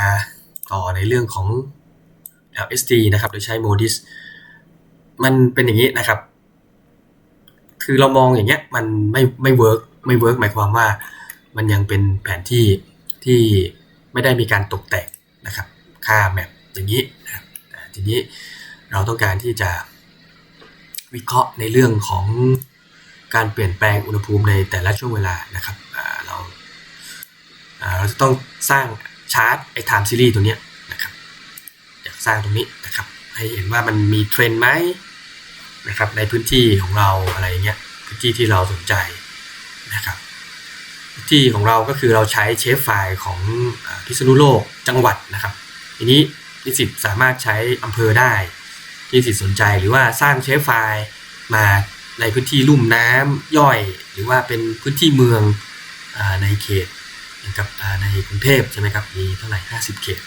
าต่อในเรื่องของ LST นะครับ โดยใช้ Modis มันเป็นอย่างนี้นะครับ คือเรามองอย่างเงี้ยมันไม่ไม่เวิร์กไม่เวิร์กหมายความว่า มันยังเป็นแผนที่ที่ไม่ได้มีการตกแต่งนะครับ ค่าแมปอย่างนี้นะทีนี้เราต้องการที่จะวิเคราะห์ในเรื่องของการเปลี่ยนแปลงอุณหภูมิในแต่ละช่วงเวลานะครับ เราเราจะต้องสร้าง ชาร์ตไอ้ time series ตัวเนี้ยนะครับอยากสร้างตรงนี้นะครับ ให้เห็นว่ามันมีเทรนไหมนะครับในพื้นที่ของเราอะไรเงี้ยพื้นที่ที่เราสนใจนะครับพื้นที่ของเราก็คือเราใช้เชฟไฟล์ของพิษณุโลกจังหวัดนะครับทีนี้นิสิตสามารถใช้อำเภอได้ที่นิสิตสนใจหรือว่าสร้างเชฟไฟล์มาในพื้นที่ลุ่มน้ำย่อย หรือว่าเป็นพื้นที่เมืองอในเขต นะครับในกรุงเทพใช่ไหมครับมีเท่าไหร่ 50 เขต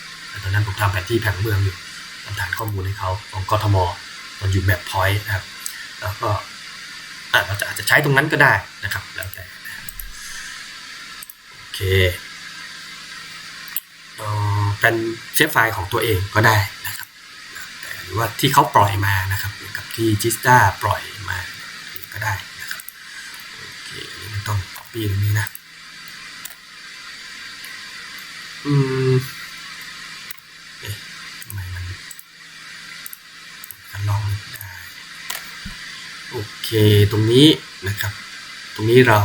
ตอนนั้นผมทำแผนที่แผนเมืองอยู่ทำฐานข้อมูลให้เขาของกทมตอนอยู่แมปพอยต์นะครับ แล้วก็เราจะอาจจะใช้ตรงนั้นก็ได้นะครับแล้วแต่โอเคเป็นเชฟไฟล์ของตัวเองก็ได้นะครับแต่หรือว่าที่เขาปล่อยมานะครับกับที่จิสตาปล่อยมาก็ได้นะครับโอเคไม่ต้อง copy ตรงนี้นะ ตรงนี้นะครับ ตรงนี้เรา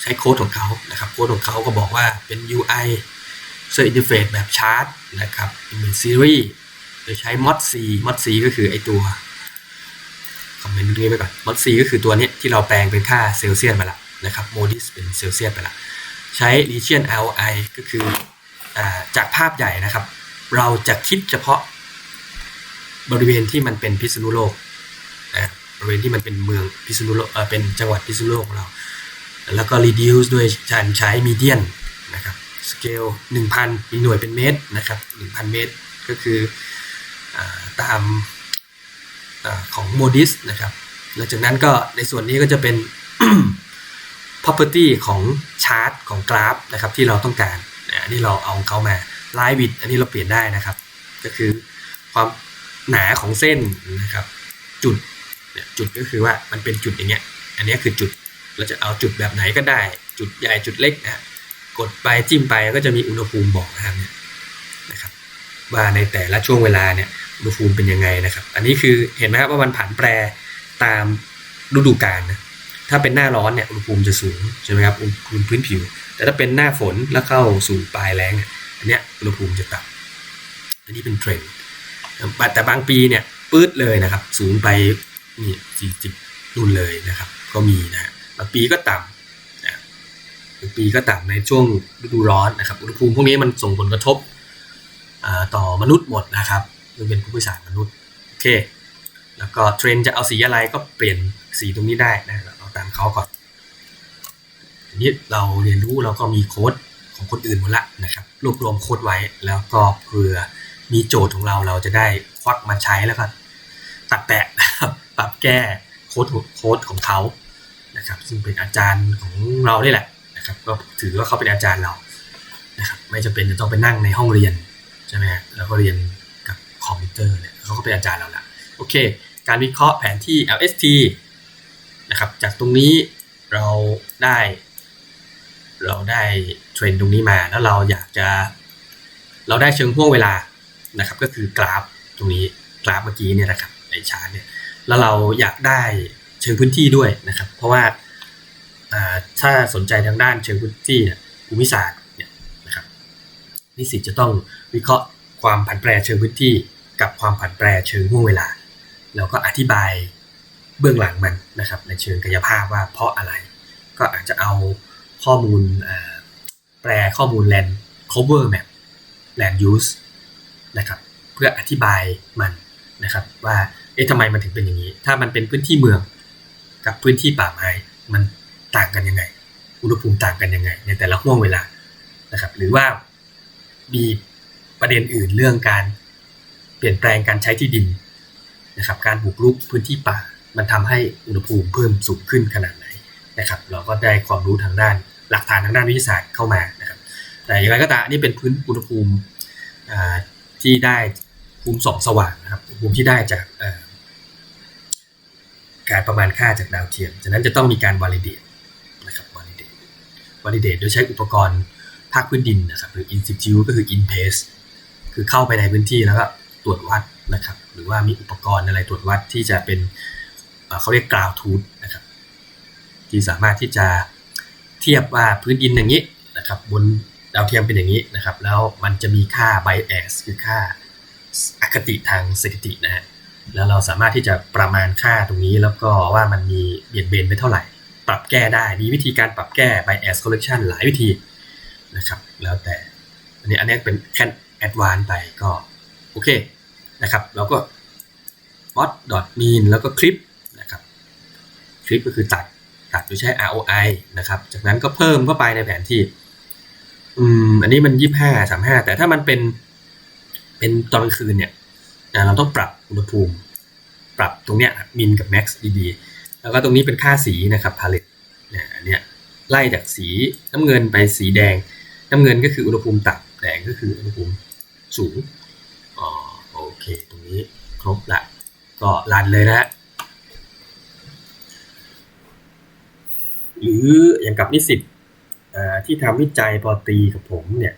ใช้โค้ดของเขานะครับ โค้ดของเขาก็บอกว่าเป็น UI เซอร์อินเทอร์เฟซแบบชาร์ตนะครับ Image Series โดยใช้ mod c mod c ก็คือไอตัวคอมเมนต์ตรงนี้ไปก่อน mod c ก็คือตัวนี้ที่เราแปลงเป็นค่าเซลเซียสไปละนะครับ modis เป็นเซลเซียสไปละใช้ region li ก็คืออจากภาพใหญ่นะครับ เราจะคิดเฉพาะบริเวณที่มันเป็นพิษณุโลก บริเวณที่มันเป็นเมืองพิษณุโลกเออเป็นจังหวัดพิษณุโลกของเรา แล้วก็ reduce ด้วยการใช้ median นนะครับสเกล1,000 มีหน่วยเป็นเมตรนะครับ1,000 เมตร ก็คืออตามอของ Modis นะครับหลังจากนั้นก็ในส่วนนี้ก็จะเป็น property ของชาร์ตของกราฟนะครับที่เราต้องการอันนี้เราเอาเขามา line width อันนี้เราเปลี่ยนได้นะครับ ก็คือความหนาของเส้นนะครับ จุด จุดก็คือว่ามันเป็นจุดอย่างเงี้ย อันนี้คือจุด เราจะเอาจุดแบบไหนก็ได้ จุดใหญ่จุดเล็กนะกดไปจิ้มไปก็จะมีอุณหภูมิบอกนะครับเนี่ยนะครับว่าในแต่ละช่วงเวลาเนี่ยอุณหภูมิเป็นยังไงนะครับ อันนี้คือเห็นไหมครับว่ามันผันแปรตามฤดูกาลนะถ้าเป็นหน้าร้อนเนี่ยอุณหภูมิจะสูงใช่ไหมครับอุณหภูมิพื้นผิว แต่ถ้าเป็นหน้าฝนแล้วเข้าสู่ปลายแล้งเนี่ยอันเนี้ยอุณหภูมิจะต่ำอันนี้เป็นเทรนด์แต่บางปีเนี่ยปื๊ดเลยนะครับ สูงไป นี่สี่สิบนู่นเลยนะครับ ก็มีนะบางปีก็ต่ำปีก็ต่ำในช่วงฤดูร้อนนะครับ อุณหภูมิพวกนี้มันส่งผลกระทบต่อมนุษย์หมดนะครับคือเป็นผู้บริหารมนุษย์ โอเค แล้วก็เทรนจะเอาสีอะไรก็เปลี่ยนสีตรงนี้ได้นะเราตามเขาก่อนนี้เราเรียนรู้เราก็มีโค้ดของคนอื่นหมดละนะครับ รวบรวมโค้ดไว้แล้วก็เผื่อมีโจทย์ของเราเราจะได้ควักมาใช้แล้วก็ตัดแปะนะครับปรับแก้โค้ดโค้ดของเขานะครับ ซึ่งเป็นอาจารย์ของเราได้แหละนะครับ ก็ถือว่าเขาเป็นอาจารย์เรานะครับ ไม่จำเป็นจะต้องไปนั่งในห้องเรียนใช่ไหมแล้วก็เรียนกับคอมพิวเตอร์เนี่ยเขาก็เป็นอาจารย์เราละโอเค การวิเคราะห์แผนที่ LST นะครับ จากตรงนี้เราได้ เราได้เทรนตรงนี้มาแล้วเราอยากจะ เราได้เชิงห่วงเวลานะครับ ก็คือกราฟตรงนี้กราฟเมื่อกี้เนี่ยนะครับในชาร์ตเนี่ย แล้วเราอยากได้เชิงพื้นที่ด้วยนะครับ เพราะว่าถ้าสนใจทางด้านเชิงพื้นที่เนี่ยภูมิศาสตร์เนี่ยนะครับนิสิตจะต้องวิเคราะห์ความผันแปรเชิงพื้นที่ กับความผันแปรเชิงห่วงเวลา แล้วก็อธิบายเบื้องหลังมันนะครับในเชิงกายภาพว่าเพราะอะไร ก็อาจจะเอาข้อมูลแปลข้อมูล land cover map land use นะครับเพื่ออธิบายมันนะครับว่า อ๊ะทำไมมันถึงเป็นอย่างนี้ ถ้ามันเป็นพื้นที่เมืองกับพื้นที่ป่าไม้มันต่างกันยังไง อุณหภูมิต่างกันยังไง ในแต่ละห่วงเวลานะครับ หรือว่ามีประเด็นอื่นเรื่องการเปลี่ยนแปลงการใช้ที่ดินนะครับ การบุกรุกพื้นที่ป่า มันทำให้อุณหภูมิเพิ่มสูงขึ้นขนาดไหนนะครับ เราก็ได้ความรู้ทางด้านหลักฐานทางด้านวิทยาศาสตร์เข้ามานะครับ แต่อย่างไรก็ตามนี่เป็นพื้นอุณหภูมิที่ได้ภูมิสองสว่างนะครับอุณหภูมิที่ได้จาก การประมาณค่าจากดาวเทียมฉะนั้นจะต้องมีการ validate นะครับ validate validate โดยใช้อุปกรณ์ภาคพื้นดินนะครับหรือ in situ ก็คือ in place คือเข้าไปในพื้นที่แล้วก็ตรวจวัดนะครับ หรือว่ามีอุปกรณ์อะไรตรวจวัดที่จะเป็นเขาเรียก ground truth นะครับ ที่สามารถที่จะเทียบว่าพื้นดินอย่างนี้นะครับ บนดาวเทียมเป็นอย่างนี้นะครับ แล้วมันจะมีค่า bias คือค่าอคติทางสถิตินะฮะ แล้วเราสามารถที่จะประมาณค่าตรงนี้ แล้วก็ว่ามันมีเบียดเบนไปเท่าไหร่ ปรับแก้ได้มีวิธีการปรับแก้ bias correction หลายวิธีนะครับ แล้วแต่อันนี้อันนี้เป็นแค่ advanced ไปก็โอเคนะครับเราก็ plot dot mean แล้วก็คลิปนะครับคลิปก็คือตัดตัดโดยใช้ ROI นะครับ จากนั้นก็เพิ่มเข้าไปในแผนที่อืมอันนี้มันยี่ห้าสามห้าแต่ถ้ามันเป็นเป็นตอนกลางคืนเนี่ย อ่าเราต้องปรับอุณหภูมิ ปรับตรงเนี้ยมินกับแม็กซ์ดีๆ แล้วก็ตรงนี้เป็นค่าสีนะครับพาเลตเนี่ยอันเนี้ยไล่จากสีน้ำเงินไปสีแดง น้ำเงินก็คืออุณหภูมิต่ำแดงก็คืออุณหภูมิสูงอ๋อโอเค ตรงนี้ครบละก็รันเลยนะฮะหรืออย่างกับนิสิตที่ทำวิจัยปอตีกับผมเนี่ย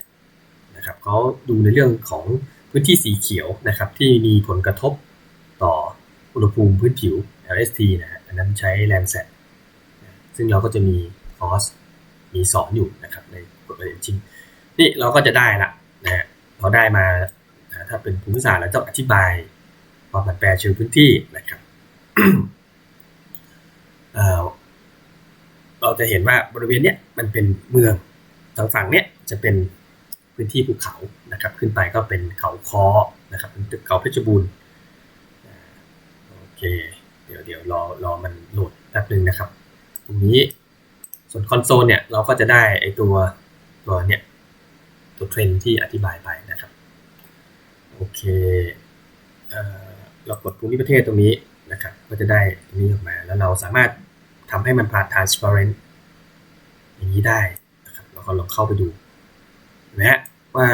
นะครับเขาดูในเรื่องของ พื้นที่สีเขียวนะครับที่มีผลกระทบต่ออุณหภูมิพื้นผิว LST นะฮะอันนั้นใช้ Landsat นะซึ่งเราก็จะมีคอร์สมีสอนอยู่นะครับในกฎหมายจริงนี่เราก็จะได้ละนะฮะพอได้มาถ้าเป็นภูมิศาสตร์เราต้อธิบายความผันแปรเชิงพื้นที่นะครับเเราจะเห็นว่าบริเวณเนี้ยมันเป็นเมืองทางฝั่งเนี้ยจะเป็น พื้นที่ภูเขานะครับขึ้นไปก็เป็นเขาคอนะครับเป็นตึกเขาเพชรบูรณ์โอเคเดี๋ยวเดี๋ยวรอรอมันโหลดแป๊บนึงนะครับ ตรงนี้ส่วนคอนโซลเนี่ยเราก็จะได้ไอตัวตัวเนี้ยตัวเทรนที่อธิบายไปนะครับโอเคเออเรากดภูมิประเทศตรงนี้นะครับก็จะได้ตรงนี้ออกมาแล้วเราสามารถทำให้มันผ่าน transparent อย่างนี้ได้นะครับเราก็ลองเข้าไปดูนะฮะ ว่า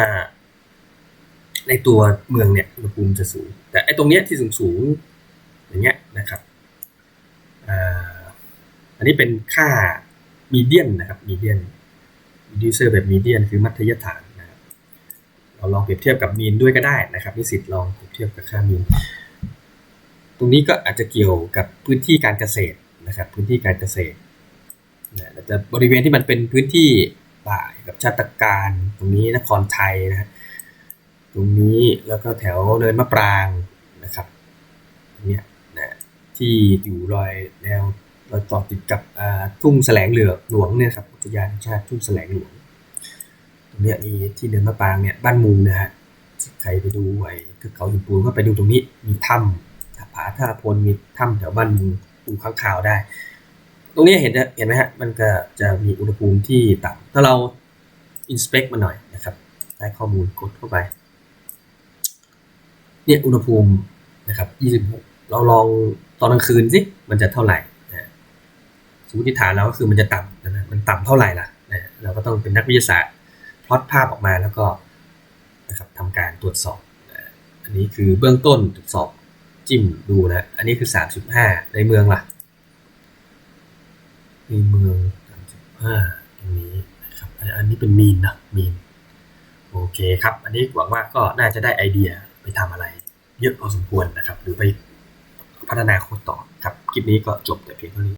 ในตัวเมืองเนี่ยอุณหภูมิจะสูง แต่ไอ้ตรงเนี้ยที่สูงสูงอย่างเงี้ยนะครับอันนี้เป็นค่ามีเดียนนะครับมีเดียนดีเซอร์แบบมีเดียนคือมัธยฐานนะครับเราลองเปรียบเทียบกับมีนด้วยก็ได้นะครับนิสิตลองเปรียบเทียบกับค่ามีน ตรงนี้ก็อาจจะเกี่ยวกับพื้นที่การเกษตรนะครับ พื้นที่การเกษตรนะแต่บริเวณที่มันเป็นพื้นที่ ป่ากับชาติการ ตรงนี้นครไทยนะตรงนี้แล้วก็แถวเนินมะปรางนะครับตรงเนี้ยนะที่อยู่รอยแนวรอยต่อติดกับทุ่งแสลงเหลือหลวงเนี่ยครับอุทยานชาติทุ่งแสลงหลวงตรงเนี้ยมีที่เนินมะปรางเนี่ยบ้านมุงนะฮะใครไปดูไอ้เทือเขาหินปูนก็ไปดูตรงนี้มีถ้ำผาท่าพลมีถ้ำแถวบ้านมุงดูข้างข่าวได้ ตรงนี้เห็นเห็นไหมฮะ มันก็จะมีอุณหภูมิที่ต่ำถ้าเรา inspect มันหน่อยนะครับ ได้ข้อมูลกดเข้าไป เนี่ยอุณหภูมินะครับ 26 เราลองตอนกลางคืนสิ มันจะเท่าไหร่นะสมมติฐานเราก็คือมันจะต่ำนะมันต่ำเท่าไหร่ล่ะนะเราก็ต้องเป็นนักวิทยาศาสตร์พลอตภาพออกมาแล้วก็นะครับทำการตรวจสอบนะอันนี้คือเบื้องต้นตรวจสอบจิ้มดูนะ อันนี้คือสามสิบห้าในเมืองล่ะ ในเมืองสามสิบห้าตรงนี้นะครับอันนี้เป็นมีนนะมีนโอเคครับ อันนี้หวังว่าก็น่าจะได้ไอเดียไปทำอะไร เยอะพอสมควรนะครับ หรือไปพัฒนาโค้ดต่อครับคลิปนี้ก็จบแต่เพียงเท่านี้